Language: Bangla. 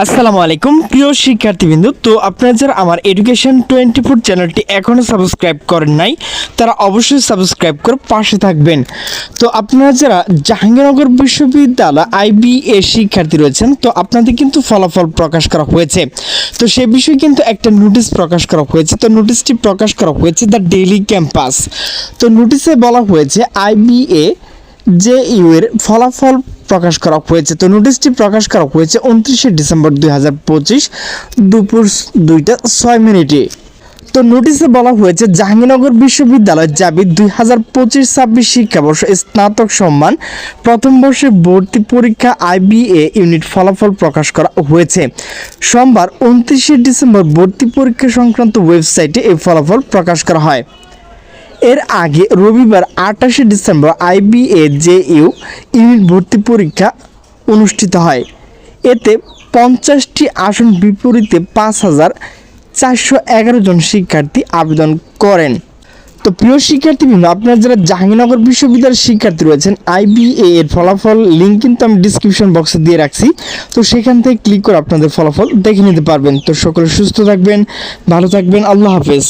আসসালামু আলাইকুম, প্রিয় শিক্ষার্থীবৃন্দ। তো আপনারা যারা আমার এডুকেশন টোয়েন্টি ফোর চ্যানেলটি এখনও সাবস্ক্রাইব করেন নাই, তারা অবশ্যই সাবস্ক্রাইব করে পাশে থাকবেন। তো আপনারা যারা জাহাঙ্গীরনগর বিশ্ববিদ্যালয় আইবিএ শিক্ষার্থী রয়েছেন, তো আপনাদের কিন্তু ফলাফল প্রকাশ করা হয়েছে। তো সে বিষয়ে কিন্তু একটা নোটিশ প্রকাশ করা হয়েছে। তো নোটিশটি প্রকাশ করা হয়েছে দ্য ডেইলি ক্যাম্পাস তো নোটিশে বলা হয়েছে আইবিএ যে ইউ এর ফলাফল প্রকাশ করা হয়েছে। তো নোটিশটি প্রকাশ করা হয়েছে উনত্রিশে ডিসেম্বর দুই হাজার পঁচিশ দুপুর দুইটা ছয় মিনিটে। তো নোটিশে বলা হয়েছে জাহাঙ্গীরনগর বিশ্ববিদ্যালয় জাবি দুই হাজার পঁচিশ ছাব্বিশ শিক্ষাবর্ষ স্নাতক সম্মান প্রথম বর্ষে ভর্তি পরীক্ষা আইবিএ ইউনিট ফলাফল প্রকাশ করা হয়েছে। সোমবার উনত্রিশে ডিসেম্বর ভর্তি পরীক্ষা সংক্রান্ত ওয়েবসাইটে এই ফলাফল প্রকাশ করা হয়। এর আগে রবিবার আঠাশে December IBA J U unit ভর্তি পরীক্ষা অনুষ্ঠিত হয়। এতে পঞ্চাশটি আসন বিপরীতে পাঁচ হাজার চারশো এগারো জন শিক্ষার্থী আবেদন করেন। তো প্রিয় শিক্ষার্থীবৃন্দ আপনারা যারা জাহাঙ্গীরনগর বিশ্ববিদ্যালয়ের শিক্ষার্থী রয়েছেন, আইবিএ এর ফলাফল লিঙ্ক কিন্তু আমি ডিসক্রিপশন বক্সে দিয়ে রাখছি। তো সেখান থেকে ক্লিক করে আপনাদের ফলাফল দেখে নিতে পারবেন। তো সকলে সুস্থ থাকবেন, ভালো থাকবেন, আল্লাহ হাফেজ।